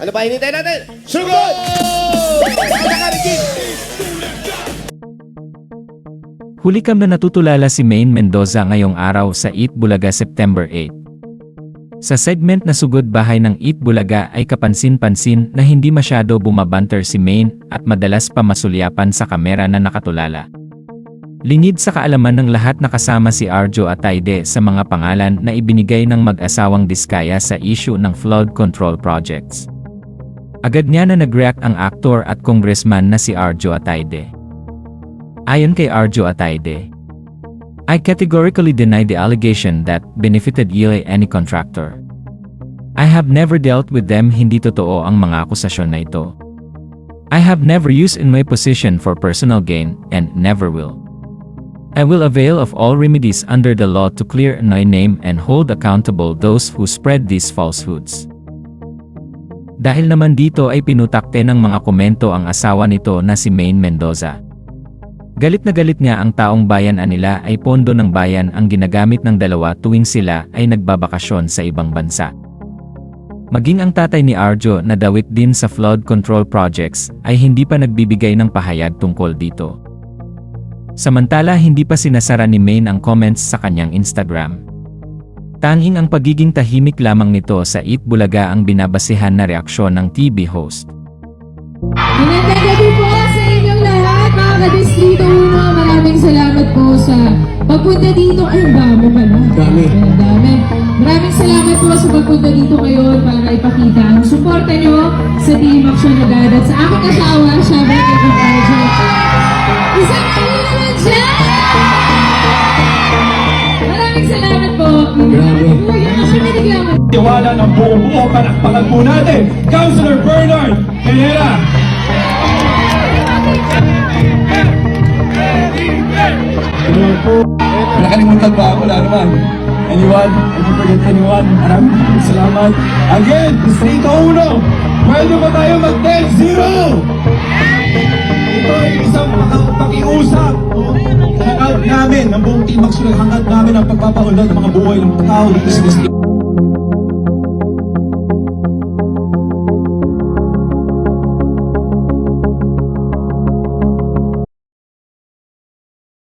Ano ba hinintay natin? Regine! Huli kam na natutulala si Maine Mendoza ngayong araw sa Eat Bulaga September 8. Sa segment na Sugod Bahay ng Eat Bulaga ay kapansin-pansin na hindi masyado bumabanter si Maine at madalas pa masulyapan sa kamera na nakatulala. Lingid sa kaalaman ng lahat na kasama si Arjo Atayde sa mga pangalan na ibinigay ng mag-asawang diskaya sa issue ng flood control projects. Agad niya na nag-react ang aktor at congressman na si Arjo Atayde. Ayon kay Arjo Atayde, I categorically deny the allegation that benefited Yile any contractor. I have never dealt with them hindi totoo ang mga akusasyon na ito. I have never used in my position for personal gain and never will. I will avail of all remedies under the law to clear my name and hold accountable those who spread these falsehoods. Dahil naman dito ay pinutakte ng mga komento ang asawa nito na si Maine Mendoza. Galit na galit nga ang taong bayan nila ay pondo ng bayan ang ginagamit ng dalawa tuwing sila ay nagbabakasyon sa ibang bansa. Maging ang tatay ni Arjo na dawit din sa flood control projects ay hindi pa nagbibigay ng pahayag tungkol dito. Samantala hindi pa sinasara ni Maine ang comments sa kanyang Instagram. Tanging ang pagiging tahimik lamang nito sa Eat Bulaga ang binabasihan na reaksyon ng TV host. Magandang gabi po sa inyong lahat, mga kadistrito uno. Maraming salamat po sa pagpunta dito. Ay, ang dami pala. Dami. Ang dami. Maraming salamat po sa pagpunta dito ngayon para ipakita ang suporta nyo sa Team Action Agad at sa aking asawa, Tiwala ng buong buo, palakpakan po natin, Councilor Bernard Herrera. Nakalimutan ba? Wala naman. Anyone? I didn't forget anyone. Maraming salamat. Again, Distrito 1, pwede ba tayo mag-10-0? Ito ay isang paki- pakiusap. Hangout namin, ng buong team Max, hangout namin ang pagpapaunlad ng mga buhay ng tao dito sa distrito.